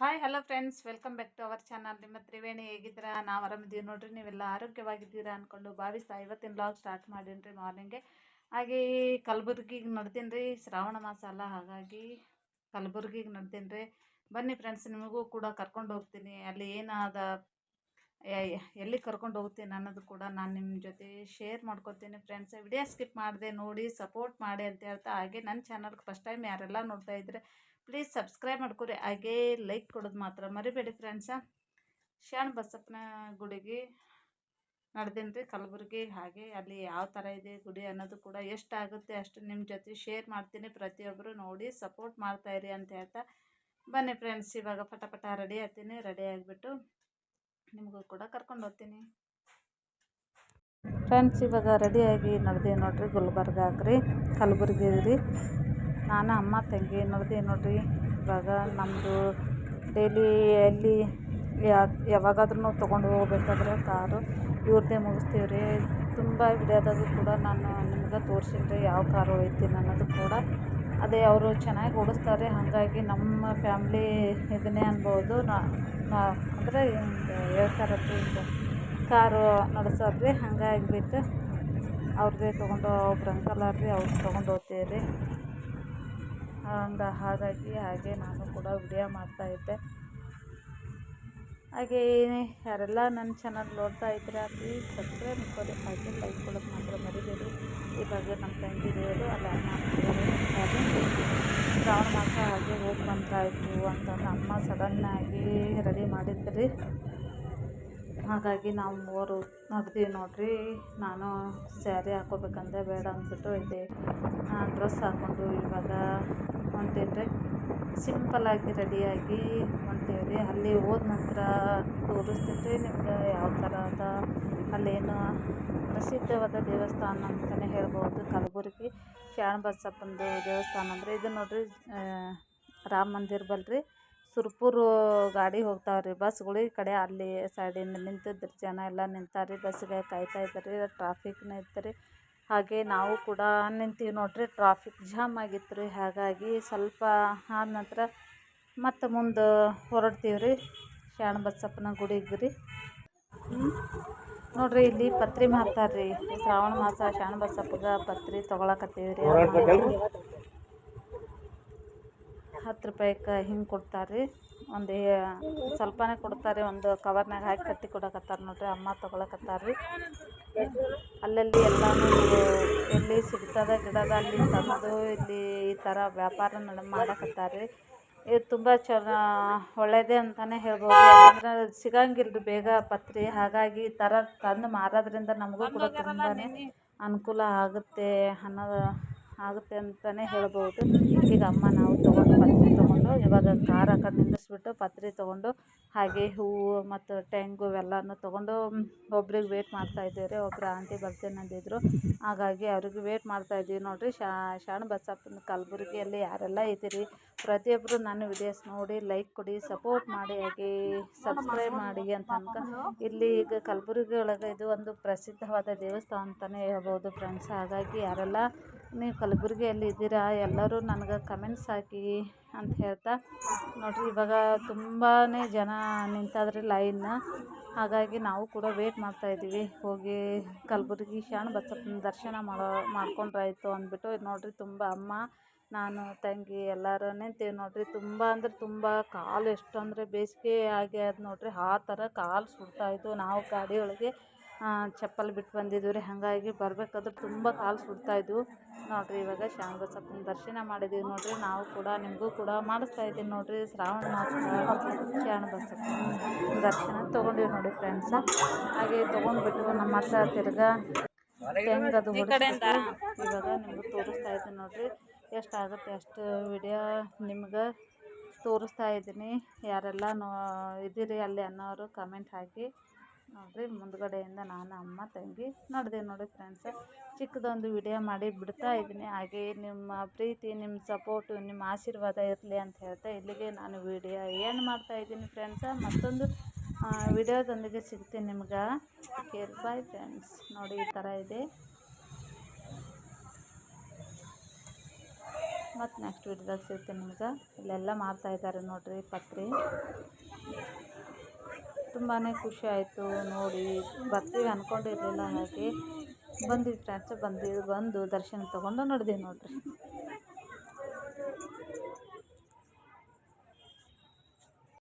Hi hello friends welcome back to our channel ನಿಮ್ಮ ತ್ರಿವೇಣಿ ಹೇಗಿದ್ದೀರಾ? ನಾವು ಆರಾಮಿದ್ದೀವಿ ನೋಡಿರಿ. ನೀವೆಲ್ಲ ಆರೋಗ್ಯವಾಗಿದ್ದೀರಾ ಅಂದ್ಕೊಂಡು ಭಾವಿಸ್ತಾ ಇವತ್ತಿನ ಬ್ಲಾಗ್ ಸ್ಟಾರ್ಟ್ ಮಾಡೀನಿ ರೀ ಮಾರ್ನಿಂಗೆ ಹಾಗೆ ಕಲಬುರ್ಗಿಗೆ ನಡ್ದೀನಿ ರೀ ಶ್ರಾವಣ ಮಾಸ ಅಲ್ಲ, ಹಾಗಾಗಿ ಕಲಬುರ್ಗಿಗೆ ನಡ್ದೀನಿ ರೀ ಬನ್ನಿ ಫ್ರೆಂಡ್ಸ್ ನಿಮಗೂ ಕೂಡ ಕರ್ಕೊಂಡು ಹೋಗ್ತೀನಿ. ಅಲ್ಲಿ ಏನಾದ ಎಲ್ಲಿ ಕರ್ಕೊಂಡು ಹೋಗ್ತೀನಿ ಅನ್ನೋದು ಕೂಡ ನಾನು ನಿಮ್ಮ ಜೊತೆ ಶೇರ್ ಮಾಡ್ಕೊತೀನಿ ಫ್ರೆಂಡ್ಸ್ ವಿಡಿಯೋ ಸ್ಕಿಪ್ ಮಾಡಿದೆ ನೋಡಿ ಸಪೋರ್ಟ್ ಮಾಡಿ ಅಂತ ಹೇಳ್ತಾ, ಹಾಗೆ ನನ್ನ ಚಾನಲ್ಗೆ ಫಸ್ಟ್ ಟೈಮ್ ಯಾರೆಲ್ಲ ನೋಡ್ತಾ ಇದ್ರೆ ಪ್ಲೀಸ್ ಸಬ್ಸ್ಕ್ರೈಬ್ ಮಾಡ್ಕೊರಿ. ಹಾಗೇ ಲೈಕ್ ಕೊಡೋದು ಮಾತ್ರ ಮರಿಬೇಡಿ ಫ್ರೆಂಡ್ಸ ಶರಣ ಬಸಪ್ಪನ ಗುಡಿಗೆ ನಡೆದೇನು ರೀ ಕಲಬುರ್ಗಿ, ಹಾಗೆ ಅಲ್ಲಿ ಯಾವ ಥರ ಇದೆ ಗುಡಿ ಅನ್ನೋದು ಕೂಡ ಎಷ್ಟಾಗುತ್ತೆ ಅಷ್ಟು ನಿಮ್ಮ ಜೊತೆ ಶೇರ್ ಮಾಡ್ತೀನಿ. ಪ್ರತಿಯೊಬ್ಬರು ನೋಡಿ ಸಪೋರ್ಟ್ ಮಾಡ್ತಾಯಿರಿ ಅಂತ ಹೇಳ್ತಾ ಬನ್ನಿ ಫ್ರೆಂಡ್ಸ್ ಇವಾಗ ಪಟ ಪಟ ರೆಡಿ ಆಗ್ತೀನಿ. ರೆಡಿ ಆಗಿಬಿಟ್ಟು ನಿಮಗೂ ಕೂಡ ಕರ್ಕೊಂಡು ಹೋಗ್ತೀನಿ. ಫ್ರೆಂಡ್ಸ್ ಇವಾಗ ರೆಡಿಯಾಗಿ ನಡೆದೆ ನೋಡಿರಿ ಗುಲ್ಬರ್ಗ ಹಾಕ್ರಿ ಕಲಬುರ್ಗಿ ರೀ ನಾನು ಅಮ್ಮ ತಂಗಿ ನಡೆದೆ ನೋಡಿರಿ. ಇವಾಗ ನಮ್ಮದು ಡೈಲಿ ಎಲ್ಲಿ ಯಾವಾಗಾದ್ರೂ ತೊಗೊಂಡು ಹೋಗ್ಬೇಕಾದ್ರೆ ಕಾರು ಇವ್ರದ್ದೇ ಮುಗಿಸ್ತೀವಿ ರೀ ತುಂಬ ವಿಡಿಯೋದಾಗೂ ಕೂಡ ನಾನು ನಿಮ್ಗೆ ತೋರಿಸಿನಿ ರೀ, ಯಾವ ಕಾರು ಒಯ್ತೀನಿ ಅನ್ನೋದು ಕೂಡ. ಅದೇ ಅವರು ಚೆನ್ನಾಗಿ ಓಡಿಸ್ತಾರೆ, ಹಾಗಾಗಿ ನಮ್ಮ ಫ್ಯಾಮ್ಲಿ ಇದನ್ನೇ ಅನ್ಬೋದು. ನಾ ಅಂದರೆ ಹಿಂಗೆ ಹೇಳ್ತಾರಲ್ರಿ ಹಿಂಗೆ ಕಾರು ನಡೆಸೋದು ರೀ ಹಂಗಾಗಿಬಿಟ್ಟು ಅವ್ರದ್ದೇ ತೊಗೊಂಡು ಒಬ್ರು ಅಂಕಲ್ ರೀ, ಅವ್ರು ತೊಗೊಂಡು ಹೋಗ್ತೀವಿ ರೀ. ಹಂಗ ಹಾಗಾಗಿ ಹಾಗೆ ನಾನು ಕೂಡ ವಿಡಿಯೋ ಮಾಡ್ತಾಯಿದ್ದೆ ಹಾಗೆ ಯಾರೆಲ್ಲ ನನ್ನ ಚಾನಲ್ ನೋಡ್ತಾ ಇದ್ದೀರಾ ಪ್ಲೀಸ್ ಸಬ್ಸ್ಕ್ರೈಬ್ ಮಾಡ್ಕೊಳ್ಳಿ ಹಾಗೆ ಲೈಕ್ ಕೊಡೋದು ಮಾತ್ರ ಮರಿಬೇಡಿ. ಇವಾಗ ನಮ್ಮ ತಂಗಿದೇವರು ಅಲ್ಲ ಶ್ರಾವಣ ಮಾಸ ಹಾಗೆ ಹೋಗಿ ಬಂದಾಯಿತು ಅಂತಂದು ಅಮ್ಮ ಸಡನ್ನಾಗಿ ರೆಡಿ ಮಾಡಿದ್ರಿ. ಹಾಗಾಗಿ ನಾವು ಮೂವರು ನಡೆದೀವಿ ನೋಡ್ರಿ. ನಾನು ಸ್ಯಾರಿ ಹಾಕೋಬೇಕಂದ್ರೆ ಬೇಡ ಅಂದ್ಬಿಟ್ಟು ಇದೆ. ಡ್ರೆಸ್ ಹಾಕ್ಕೊಂಡು ಇವಾಗ ಹೊಂಟೀನಿ ರೀ ಸಿಂಪಲ್ಲಾಗಿ ರೆಡಿಯಾಗಿ ಹೊಂಟೀವಿ ರೀ ಅಲ್ಲಿ ಹೋದ ನಂತರ ತೋರಿಸ್ತೀನಿ ರೀ ನಿಮ್ಗೆ ಯಾವ ಥರ ಅದ ಅಲ್ಲೇನು ಪ್ರಸಿದ್ಧವಾದ ದೇವಸ್ಥಾನ ಅಂತಲೇ ಹೇಳ್ಬೋದು ಕಲಬುರಗಿ. ಶರಣ ಬಸಪ್ಪಂದು ದೇವಸ್ಥಾನ ಅಂದರೆ ಇದು ನೋಡಿರಿ ರಾಮ ಮಂದಿರ ಬಲ್ರಿ. ಸುರ್ಪುರ ಗಾಡಿ ಹೋಗ್ತಾವೆ ರೀ ಬಸ್ಗಳು ಈ ಕಡೆ. ಅಲ್ಲಿ ಸೈಡಿಂದ ನಿಂತಿದ್ರು ಜನ ಎಲ್ಲ ನಿಂತಾರೆ ಬಸ್ಸಿಗೆ ಕಾಯ್ತಾ ಇದ್ದಾರೆ ಟ್ರಾಫಿಕ್ ಇತ್ತು ರೀ ಹಾಗೆ ನಾವು ಕೂಡ ನಿಂತೀವಿ ನೋಡಿರಿ ಟ್ರಾಫಿಕ್ ಜಾಮ್ ಆಗಿತ್ತು ರೀ ಹಾಗಾಗಿ ಸ್ವಲ್ಪ ಆದ ನಂತರ ಮತ್ತೆ ಮುಂದೆ ಹೊರಡ್ತೀವಿ ರೀ ಶರಣ ಬಸಪ್ಪನ ಗುಡಿಗೆ ರೀ. ನೋಡಿರಿ ಇಲ್ಲಿ ಪತ್ರಿ ಮಾರ್ತಾರೆ ರೀ ಶ್ರಾವಣ ಮಾಸ ಶರಣ ಬಸಪ್ಪಗೆ ಪತ್ರಿ ತೊಗೊಳಕತ್ತೀವಿ ರೀ. ಹತ್ತು ರೂಪಾಯಿಗೆ ಹಿಂಗೆ ಕೊಡ್ತಾರೆ ರೀ. ಒಂದು ಸ್ವಲ್ಪನೇ ಕೊಡ್ತಾರೆ, ಒಂದು ಕವರ್ನಾಗ ಹಾಕಿ ಕಟ್ಟಿ ಕೊಡಕತ್ತಾರೆ ನೋಡ್ರಿ, ಅಮ್ಮ ತೊಗೊಳಕತ್ತಾರೆ ರೀ. ಅಲ್ಲಲ್ಲಿ ಎಲ್ಲನೂ ಎಲ್ಲಿ ಸಿಗ್ತದೆ ಗಿಡದ ಅಲ್ಲಿ ತಂದು ಇಲ್ಲಿ ಈ ಥರ ವ್ಯಾಪಾರ ನಡ, ಮಾಡಕತ್ತಾರೆ ಇದು ತುಂಬ ಚೆನ್ನ ಒಳ್ಳೆಯದೇ ಅಂತಲೇ ಹೇಳ್ಬೋದು. ಯಾಕಂದ್ರೆ ಸಿಗಂಗಿಲ್ಲ ಬೇಗ ಪತ್ರಿ. ಹಾಗಾಗಿ ಈ ಥರ ತಂದು ಮಾರೋದ್ರಿಂದ ನಮಗೂ ಕೂಡ ತುಂಬಾ ಅನುಕೂಲ ಆಗುತ್ತೆ ಅನ್ನೋದು ಆಗುತ್ತೆ ಅಂತಲೇ ಹೇಳ್ಬೋದು. ಈಗ ಅಮ್ಮ ನಾವು ತೊಗೊಂಡು ಪತ್ರೆ ತೊಗೊಂಡು, ಇವಾಗ ಕಾರ್ ಹಾಕೋದು ನಿಲ್ಲಿಸ್ಬಿಟ್ಟು ಪತ್ರೆ ತೊಗೊಂಡು ಹಾಗೆ ಹೂವು ಮತ್ತು ಟೆಂಗು ಇವೆಲ್ಲನೂ ತೊಗೊಂಡು ಒಬ್ರಿಗೆ ವೇಟ್ ಮಾಡ್ತಾಯಿದ್ದೀವಿ ರೀ. ಒಬ್ರು ಆಂಟಿ ಬರ್ತೀನಿ ಅಂದಿದ್ರು. ಹಾಗಾಗಿ ಅವ್ರಿಗೆ ವೇಟ್ ಮಾಡ್ತಾಯಿದ್ದೀವಿ ನೋಡಿರಿ. ಶರಣ ಬಸಪ್ಪನ ಕಲಬುರ್ಗಿಯಲ್ಲಿ ಯಾರೆಲ್ಲ ಇದ್ದೀರಿ ಪ್ರತಿಯೊಬ್ಬರು ನನ್ನ ವಿಡಿಯೋಸ್ ನೋಡಿ ಲೈಕ್ ಕೊಡಿ ಸಪೋರ್ಟ್ ಮಾಡಿ, ಹಾಗೆ ಸಬ್ಸ್ಕ್ರೈಬ್ ಮಾಡಿ ಅಂತ ಅನ್ಕ ಇಲ್ಲಿ ಈಗ ಕಲಬುರ್ಗಿ ಒಳಗೆ ಇದು ಒಂದು ಪ್ರಸಿದ್ಧವಾದ ದೇವಸ್ಥಾನ ಅಂತಲೇ ಹೇಳ್ಬೋದು ಫ್ರೆಂಡ್ಸ್ ಹಾಗಾಗಿ ಯಾರೆಲ್ಲ ನೀವು ಕಲಬುರ್ಗಿಯಲ್ಲಿ ಇದ್ದೀರಾ, ಎಲ್ಲರೂ ನನಗೆ ಕಮೆಂಟ್ಸ್ ಹಾಕಿ ಅಂತ ಹೇಳ್ತಾ, ನೋಡಿರಿ, ಇವಾಗ ತುಂಬಾ ಜನ ನಿಂತಾದ್ರಿ ಲೈನ್ನ ಹಾಗಾಗಿ ನಾವು ಕೂಡ ವೇಟ್ ಮಾಡ್ತಾಯಿದ್ದೀವಿ ಹೋಗಿ ಕಲಬುರ್ಗಿ ಶರಣ ಬಸಪ್ಪನ ದರ್ಶನ ಮಾಡೋ, ಮಾಡ್ಕೊಂಡ್ರಾಯ್ತು ಅಂದ್ಬಿಟ್ಟು ನೋಡಿರಿ, ತುಂಬ ಅಮ್ಮ, ನಾನು, ತಂಗಿ ಎಲ್ಲರೂ ನಿಂತೀವಿ ನೋಡಿರಿ. ತುಂಬ ಅಂದರೆ ತುಂಬ ಕಾಲು ಎಷ್ಟು ಅಂದರೆ ಬೇಸಿಗೆ ಆಗ್ಯಾದ ನೋಡಿರಿ, ಆ ಥರ ಕಾಲು ಸುಡ್ತಾಯಿತ್ತು ನಾವು ಗಾಡಿ ಒಳಗೆ ಚಪ್ಪಲಿ ಬಿಟ್ಟು ಬಂದಿದ್ದೀವಿ ರೀ. ಹಾಗಾಗಿ ಬರ್ಬೇಕಾದ್ರೆ ತುಂಬ ಕಾಲು ಸುಡ್ತಾಯಿದ್ವು ನೋಡಿರಿ ಇವಾಗ ಶರಣ ಬಸಪ್ಪನ ದರ್ಶನ ಮಾಡಿದ್ದೀವಿ ನೋಡಿರಿ. ನಾವು ಕೂಡ ನಿಮಗೂ ಕೂಡ ಮಾಡಿಸ್ತಾ ಇದ್ದೀನಿ ನೋಡಿರಿ. ಶ್ರಾವಣ ಮಾಸ ಶರಣ ಬಸಪ್ಪನ ದರ್ಶನ ತೊಗೊಂಡಿವಿ ನೋಡಿ ಫ್ರೆಂಡ್ಸ ಹಾಗೆ ತೊಗೊಂಡ್ಬಿಟ್ಟು ನಮ್ಮ ಹತ್ರ ತಿರ್ಗಾ ಹೆಂಗದು ಇವಾಗ ನಿಮ್ಗೆ ತೋರಿಸ್ತಾ ಇದ್ದೀನಿ ನೋಡಿರಿ. ಎಷ್ಟಾಗುತ್ತೆ ಅಷ್ಟು ವಿಡಿಯೋ ನಿಮ್ಗೆ ತೋರಿಸ್ತಾ ಇದ್ದೀನಿ. ಯಾರೆಲ್ಲ ನೋ ಇದ್ದೀರಿ ಅಲ್ಲಿ ಅನ್ನೋರು ಕಮೆಂಟ್ ಹಾಕಿ. ನೋಡಿರಿ, ಮುಂದುಗಡೆಯಿಂದ ನಾನು ಅಮ್ಮ, ತಂಗಿ ನಡೆದೆ ನೋಡಿ ಫ್ರೆಂಡ್ಸ್ ಚಿಕ್ಕದೊಂದು ವಿಡಿಯೋ ಮಾಡಿ ಬಿಡ್ತಾ ಇದ್ದೀನಿ. ಹಾಗೆ ನಿಮ್ಮ ಪ್ರೀತಿ, ನಿಮ್ಮ ಸಪೋರ್ಟು ನಿಮ್ಮ ಆಶೀರ್ವಾದ ಇರಲಿ ಅಂತ ಹೇಳ್ತಾ ಇಲ್ಲಿಗೆ ನಾನು ವಿಡಿಯೋ ಏನು ಮಾಡ್ತಾಯಿದ್ದೀನಿ ಫ್ರೆಂಡ್ಸ ಮತ್ತೊಂದು ವಿಡಿಯೋದೊಂದಿಗೆ ಸಿಗ್ತೀನಿ ನಿಮ್ಗೆ. ಕೇರ್ ಬಾಯ್ ಫ್ರೆಂಡ್ಸ್ ನೋಡಿ, ಈ ಥರ ಇದೆ. ಮತ್ತು ನೆಕ್ಸ್ಟ್ ವಿಡಿಯೋದಾಗ ಸಿಗ್ತೀನಿ ನಿಮ್ಗೆ. ಇಲ್ಲೆಲ್ಲ ಮಾಡ್ತಾಯಿದ್ದಾರೆ ನೋಡಿರಿ, ಪತ್ರಿ. ತುಂಬಾ ಖುಷಿ ಆಯಿತು. ನೋಡಿ, ಬರ್ತೀವಿ ಅಂದ್ಕೊಂಡಿರ್ಲಿಲ್ಲ ಹಾಗೆ. ಬಂದ್ವಿ ಫ್ರೆಂಡ್ಸ್ ಬಂದು ಬಂದು ದರ್ಶನ ತೊಗೊಂಡು ನಡೆದೀವಿ ನೋಡಿರಿ.